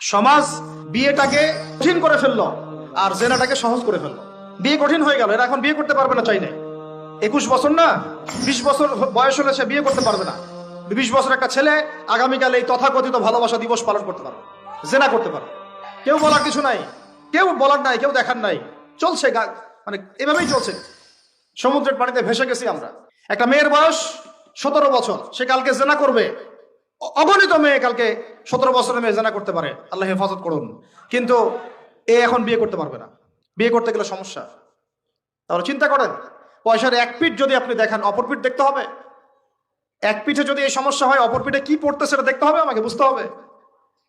সমাজ বিয়েটাকে কঠিন করে ফেলল আর জেনাটাকে সহজ করে ফেলল। বিয়ে কঠিন হয়ে গেল, এরা এখন বিয়ে করতে পারবে না চাইলে। একুশ বছর না, বিশ বছর বয়স হলে সে বিয়ে করতে পারবে না। বিশ বছর একটা ছেলে আগামীকাল এই তথাকথিত ভালোবাসা দিবস পালন করতে পারবে, জেনা করতে পারবে। কেউ বলার কিছু নাই, কেউ বলার নাই, কেউ দেখার নাই, চলছে মানে এভাবেই চলছে। সমুদ্রের পানিতে ভেসে গেছি আমরা। একটা মেয়ের বয়স সতেরো বছর, সে কালকে জেনা করবে অগণিত মেয়ে কালকে সতেরো বছরের মেয়ে জানা করতে পারে। আল্লাহ হেফাজত করুন। কিন্তু এ এখন বিয়ে করতে পারবে না। বিয়ে করতে গেলে সমস্যা। তাহলে চিন্তা করেন, পয়সার এক পিঠ যদি আপনি দেখেন, অপর পিঠ দেখতে হবে? এক পিঠে যদি এই সমস্যা হয়, অপর পিঠে কি পড়তে সেটা দেখতে হবে? আমাকে বুঝতে হবে।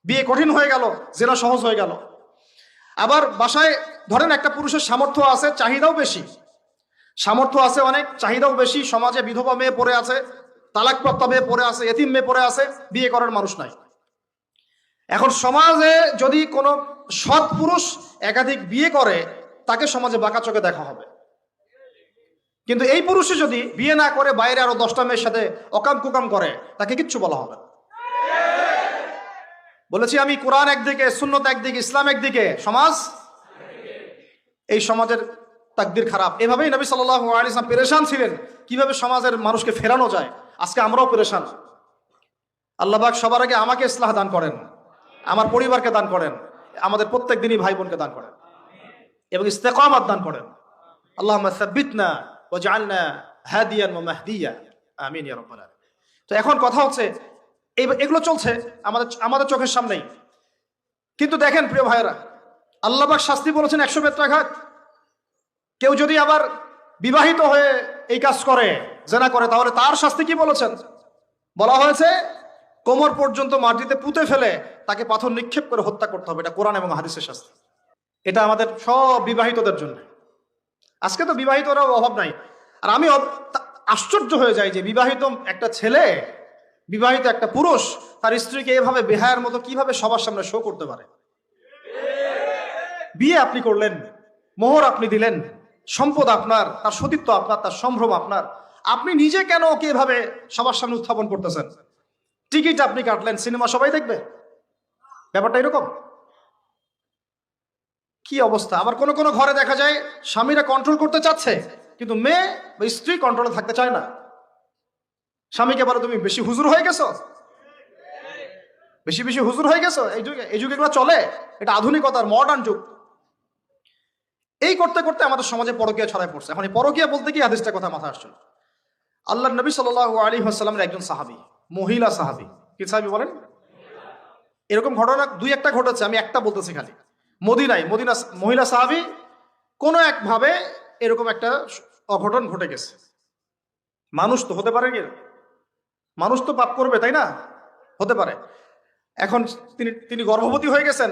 বিয়ে কঠিন হয়ে গেল, জেনা সহজ হয়ে গেল। আবার বাসায় ধরেন একটা পুরুষের সামর্থ্য আছে, চাহিদাও বেশি। সামর্থ্য আছে অনেক, চাহিদাও বেশি, সমাজে বিধবা মেয়ে পড়ে আছে তালাকপ্রাপ্ত মেয়ে পড়ে আছে, এতিম মেয়ে পড়ে আছে, বিয়ে করার মানুষ নাই। এখন সমাজে যদি কোনো সৎ পুরুষ একাধিক বিয়ে করে, তাকে সমাজে বাঁকা চোখে দেখা হবে। কিন্তু এই পুরুষে যদি বিয়ে না করে, বাইরে আরও দশটা মেয়ের সাথে অকাম কুকাম করে, তাকে কিচ্ছু বলা হবে। বলেছি আমি কোরআন একদিকে, সুন্নত একদিকে, ইসলাম একদিকে, সমাজ? এই সমাজের তাকদির খারাপ। এভাবেই নবী সাল্লাহ আলিসাম পেরেশান ছিলেন। কীভাবে সমাজের মানুষকে ফেরানো যায়? আজকে আমরাও পেরেশান আল্লাহবাক সবার আগে আমাকে ইসলাহ দান করেন, আমার পরিবারকে দান করেন, আমাদের প্রত্যেক দিনই ভাই বোনকে দান করেন এবং ইস্তেকামাত দান করেন। আল্লাহ ও ও। তো এখন কথা হচ্ছে এগুলো চলছে আমাদের আমাদের চোখের সামনেই। কিন্তু দেখেন প্রিয় ভাইয়েরা, আল্লাহবাক শাস্তি বলেছেন একশো বেত্রাঘাত কেউ যদি আবার বিবাহিত হয়ে এই কাজ করে, জেনা করে, তাহলে তার শাস্তি কি বলেছেন? বলা হয়েছে, কোমর পর্যন্ত মাটিতে পুঁতে ফেলে তাকে পাথর নিক্ষেপ করে হত্যা করতে হবে। এটা কোরআন এবং হাদিসের শাস্তি। এটা আমাদের সব বিবাহিতদের জন্য। আজকে তো বিবাহিতরাও অভাব নাই। আর আমি আশ্চর্য হয়ে যাই যে বিবাহিত একটা ছেলে, বিবাহিত একটা পুরুষ, তার স্ত্রীকে এভাবে বেহায়ের মতো কীভাবে সবার সামনে শো করতে পারে? বিয়ে আপনি করলেন, মোহর আপনি দিলেন সম্পদ আপনার, তার সতীত্ব আপনার, তার সম্ভ্রম আপনার। আপনি নিজে কেন ওকে এভাবে সবার সামনে উত্থাপন করতেছেন? টিকিট আপনি কাটলেন, সিনেমা সবাই দেখবে। ব্যাপারটা এরকম। কি অবস্থা? আবার কোনো কোনো ঘরে দেখা যায়, স্বামীরা কন্ট্রোল করতে চাচ্ছে, কিন্তু মেয়ে বা স্ত্রী কন্ট্রোলে থাকতে চায় না। স্বামীকে বলে, তুমি বেশি হুজুর হয়ে গেছো? বেশি বেশি হুজুর হয়ে গেছো? এই যুগে এই যুগে এগুলো চলে। এটা আধুনিকতার মডার্ন যুগ। এই করতে করতে আমাদের সমাজে পরকীয়া ছড়ায় পড়ছে। এখন এই পরকীয়া বলতে কি হাদিসটা কথা মাথা আসছিল আল্লাহ নবী সাল আলী আসাল্লামের একজন সাহাবি, মহিলা সাহাবি। কি সাহাবি বলেন? এরকম ঘটনা দুই একটা ঘটেছে, আমি একটা বলতেছি খালি। মদিনায়, মদিনা মহিলা সাহাবি, কোনো একভাবে এরকম একটা অঘটন ঘটে গেছে। মানুষ তো হতে পারে কি? মানুষ তো পাপ করবে, তাই না? হতে পারে। এখন তিনি তিনি গর্ভবতী হয়ে গেছেন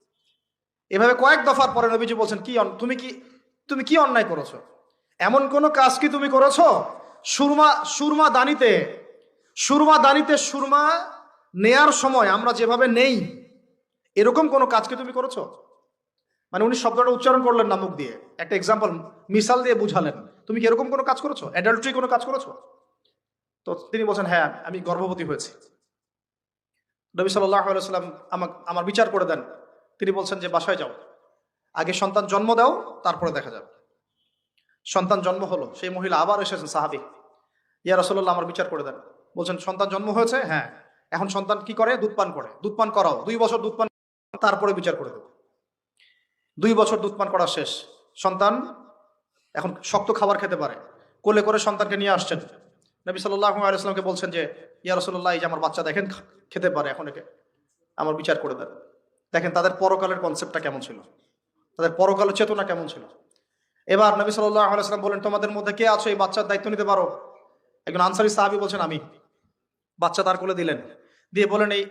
এভাবে কয়েক দফার পরে নবীজি বলছেন, কি তুমি কি তুমি কি অন্যায় করেছ? এমন কোন কাজ কি তুমি করেছ? সুরমা সুরমা দানিতে সুরমা দানিতে সুরমা নেয়ার সময় আমরা যেভাবে নেই, এরকম কোনো কাজ কি তুমি করেছ? মানে উনি শব্দটা উচ্চারণ করলেন না মুখ দিয়ে। একটা এক্সাম্পল মিসাল দিয়ে বুঝালেন। তুমি কি এরকম কোনো কাজ করেছ? অ্যাডাল্ট্রি কোনো কাজ করেছ? তো তিনি বলছেন হ্যাঁ আমি গর্ভবতী হয়েছি। নবী সাল্লাহ সাল্লাম আমাকে, আমার বিচার করে দেন। তিনি বলছেন যে বাসায় যাও। আগে সন্তান জন্ম দাও, তারপরে দেখা যাবে। সন্তান জন্ম হলো, সেই মহিলা আবার এসেছেন সাহাবি। ইয়া রসল্লাহ আমার বিচার করে দেন। বলছেন, সন্তান জন্ম হয়েছে? হ্যাঁ। এখন সন্তান কি করে? দুধ পান করে। দুধ পান করাও। দুই বছর দুধ পান তারপরে বিচার করে দেবো। দুই বছর দুধ পান করা শেষ। সন্তান এখন শক্ত খাবার খেতে পারে। কোলে করে সন্তানকে নিয়ে আসছেন। নবী সাল্লাহ আলাইসলামকে বলছেন যে, ইয়া রসল্লাহ এই যে আমার বাচ্চা দেখেন খেতে পারে। এখন একে আমার বিচার করে দেন। দেখেন তাদের পরকালের কনসেপ্টটা কেমন ছিল? তাদের পরকালের চেতনা কেমন ছিল? এবার নবী আলাইসলাম বলেন, তোমাদের মধ্যে কে আছো? এই বাচ্চার দায়িত্ব নিতে পারো? একজন আনসারি সাহাবি বলছেন, আমি। বাচ্চা তার কোলে দিলেন। দিয়ে বলেন, এই,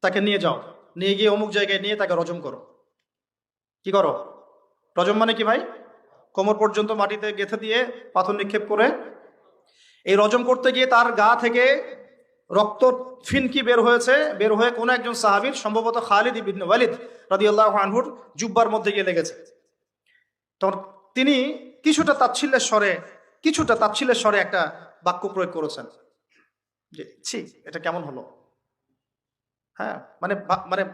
তাকে নিয়ে যাও। নিয়ে গিয়ে অমুক জায়গায় নিয়ে তাকে রজম করো। কি করো? রজম মানে কি ভাই? কোমর পর্যন্ত মাটিতে গেঁথে দিয়ে পাথর নিক্ষেপ করে। এই রজম করতে গিয়ে তার গা থেকে রক্ত ফিনকি বের হয়েছে, বের হয়ে কোনো একজন সাহাবীর, সম্ভবত খালিদ ইবিন ওয়ালিদ রাদিয়াল্লাহু আনহুর জুব্বার মধ্যে গিয়ে লেগেছে। তখন তিনি কিছুটা তাচ্ছিল্যের স্বরে, কিছুটা তাচ্ছিল্যের স্বরে একটা বাক্য প্রয়োগ করেছেন। যে, ছি, এটা কেমন হলো? হ্যাঁ মানে মানে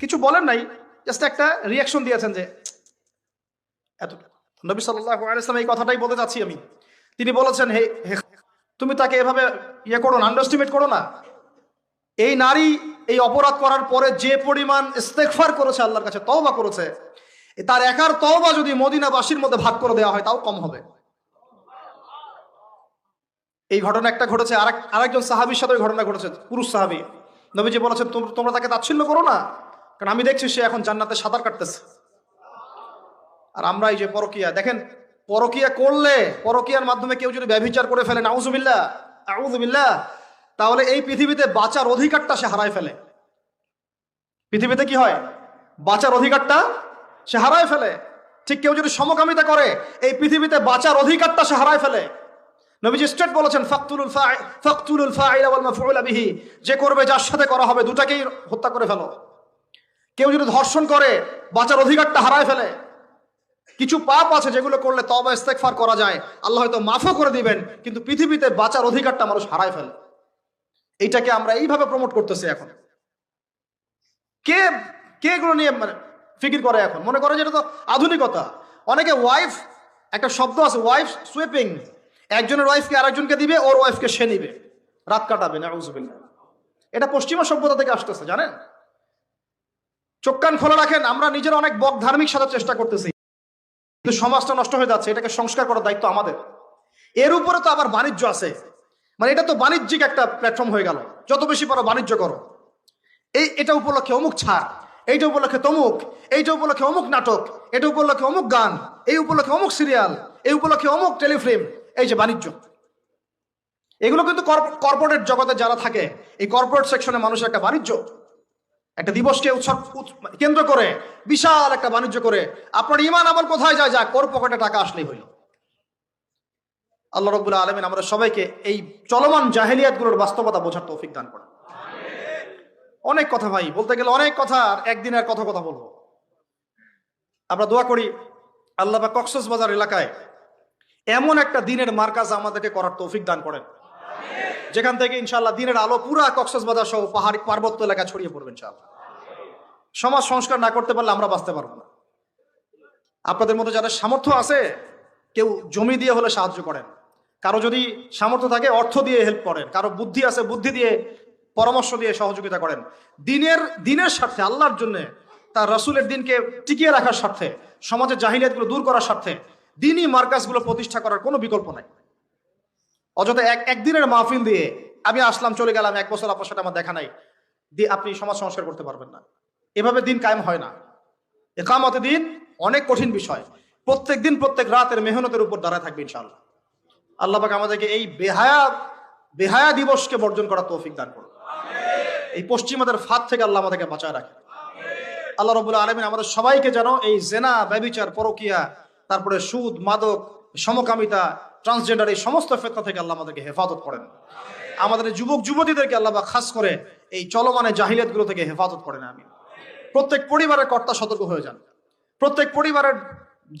কিছু বলেন নাই জাস্ট একটা রিয়াকশন দিয়েছেন যে এত নবী সাল্লাল্লাহু আলাইহি ওয়াসাল্লাম এই কথাটাই বলতে চাচ্ছি আমি। তিনি বলেছেন, হে হে তুমি তাকে এভাবে ইয়ে করো না আন্ডারস্টিমেট করো না। এই নারী এই অপরাধ করার পরে যে পরিমাণ ইস্তেগফার করেছে আল্লাহর কাছে, তওবা করেছে তার একার তওবা যদি মদিনাবাসীর মধ্যে ভাগ করে দেওয়া হয়, তাও কম হবে। এই ঘটনা একটা ঘটেছে, আরেক, আরেকজন সাহাবীর সাথে ঘটনা ঘটেছে, পুরুষ সাহাবী। নবীজি বলেছেন, তোম- তোমরা তাকে তাচ্ছিল্য করো না, কারণ আমি দেখছি সে এখন জান্নাতে সাঁতার কাটতেছে। আর আমরা এই যে পরকিয়া, দেখেন পরকিয়া করলে, পরকিয়ার মাধ্যমে কেউ যদি ব্যভিচার করে ফেলে, নাউজুবিল্লাহ আউজুবিল্লাহ তাহলে এই পৃথিবীতে বাঁচার অধিকারটা সে হারায় ফেলে। পৃথিবীতে কি হয়? বাঁচার অধিকারটা সে হারায় ফেলে। ঠিক কেউ যদি সমকামিতা করে, এই পৃথিবীতে বাঁচার অধিকারটা সে হারায় ফেলে। নবীজি স্ট্রেট বলেছেন, ফাকতুলুল ফাকতুলুল ফাইলা ওয়াল মাফউলা বিহি। যে করবে, যার সাথে করা হবে, দুটাকেই হত্যা করে ফেলো। কেউ যদি ধর্ষণ করে, বাঁচার অধিকারটা হারায় ফেলে। কিছু পাপ আছে যেগুলো করলে তবা ইস্তেগফার করা যায়। আল্লাহ হয়তো মাফও করে দিবেন, কিন্তু পৃথিবীতে বাঁচার অধিকারটা মানুষ হারায় ফেলে। এইটাকে আমরা এইভাবে প্রমোট করতেছি এখন। কে কে এগুলো নিয়ে মানে ফিকির করে এখন? মনে করে যে এটা তো আধুনিকতা। অনেকে ওয়াইফ একটা শব্দ আছে ওয়াইফ সুইপিং একজনের ওয়াইফকে আরেকজনকে দিবে, ওর ওয়াইফকে সে নিবে। রাত কাটাবে না এটা পশ্চিমা সভ্যতা থেকে আসতেছে, জানেন? চোখ কান খোলা রাখেন, আমরা নিজের অনেক বক ধার্মিক সাজার চেষ্টা করতেছি। কিন্তু সমাজটা নষ্ট হয়ে যাচ্ছে, এটাকে সংস্কার করার দায়িত্ব আমাদের। এর উপরে তো আবার বাণিজ্য আছে। মানে এটা তো বাণিজ্যিক একটা প্ল্যাটফর্ম হয়ে গেল। যত বেশি পারো বাণিজ্য করো। এই, এটা উপলক্ষে অমুক ছাড়, এইটা উপলক্ষে তমুক, এইটা উপলক্ষে অমুক নাটক, এটা উপলক্ষে অমুক গান, এই উপলক্ষে অমুক সিরিয়াল এই উপলক্ষে অমুক টেলিফিল্ম, এই যে বাণিজ্য। এগুলো কিন্তু কর্পোরেট জগতে যারা থাকে, এই কর্পোরেট সেকশনে মানুষের একটা বাণিজ্য। একটা দিবসকে উৎসব উৎ- কেন্দ্র করে, বিশাল একটা বাণিজ্য করে, আপনার ইমান আমল কোথায় যায় যাক ওর পকেটে টাকা আসলেই হইল। আল্লাহ রবুল্লাহ আলমিন আমরা সবাইকে এই চলমান জাহেলিয়াতগুলোর বাস্তবতা বোঝার তৌফিক দান করেন। অনেক কথা ভাই, বলতে গেলে অনেক কথা, আর একদিন আর কত কথা বলব। আমরা দোয়া করি আল্লাহ বা কক্সস বাজার এলাকায় এমন একটা দিনের মার্কাজ আমাদেরকে করার তৌফিক দান করেন। যেখান থেকে ইনশাল্লাহ দিনের আলো পুরা কক্সবাজার সহ পাহাড়ি পার্বত্য এলাকা ছড়িয়ে পড়বে ইনশাল্লাহ সমাজ সংস্কার না করতে পারলে আমরা বাঁচতে পারব না। আপনাদের মধ্যে যাদের সামর্থ্য আছে, কেউ জমি দিয়ে হলে সাহায্য করেন। কারও যদি সামর্থ্য থাকে, অর্থ দিয়ে হেল্প করেন। কারও বুদ্ধি আছে, বুদ্ধি দিয়ে পরামর্শ দিয়ে সহযোগিতা করেন। দিনের দিনের স্বার্থে, আল্লাহর জন্য, তার রসুলের দিনকে টিকিয়ে রাখার স্বার্থে, সমাজের জাহিলিয়াতগুলো দূর করার স্বার্থে, দিনই মার্কাসগুলো প্রতিষ্ঠা করার কোনো বিকল্প নাই। অযথা এক একদিনের মাহফিল দিয়ে আমি আসলাম চলে গেলাম এক বছর আপনার সাথে আমার দেখা নাই দিয়ে আপনি সমাজ সংস্কার করতে পারবেন না। এভাবে দিন কায়েম হয় না। একামতে দিন অনেক কঠিন বিষয়। প্রত্যেক দিন প্রত্যেক রাতের মেহনতের উপর দাঁড়ায় থাকবে ইনশাআল্লাহ। আল্লাহ পাক আমাদেরকে এই বেহায়া বেহায়া দিবসকে বর্জন করার তৌফিক দান করুন। এই পশ্চিমাদের ফাঁদ থেকে আল্লাহ আমাদেরকে বাঁচায় রাখে আল্লাহ রবুল্লা আলমিন আমাদের সবাইকে যেন এই জেনা ব্যবিচার পরকিয়া তারপরে সুদ মাদক সমকামিতা ট্রান্সজেন্ডার এই সমস্ত ফেতনা থেকে আল্লাহ আমাদেরকে হেফাজত করেন। আমাদের যুবক যুবতীদেরকে আল্লাহ খাস করে এই চলমানে জাহিলিয়াতগুলো থেকে হেফাজত করেন আমি প্রত্যেক পরিবারের কর্তা সতর্ক হয়ে যান। প্রত্যেক পরিবারের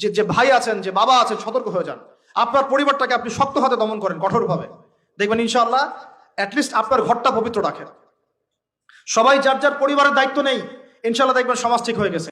যে যে ভাই আছেন, যে বাবা আছেন, সতর্ক হয়ে যান। আপনার পরিবারটাকে আপনি শক্ত হাতে দমন করেন কঠোরভাবে। দেখবেন ইনশাআল্লাহ অ্যাটলিস্ট আপনার ঘরটা পবিত্র রাখেন। সবাই যার যার পরিবারের দায়িত্ব নেই, ইনশাআল্লাহ দেখবেন সমাজ ঠিক হয়ে গেছে।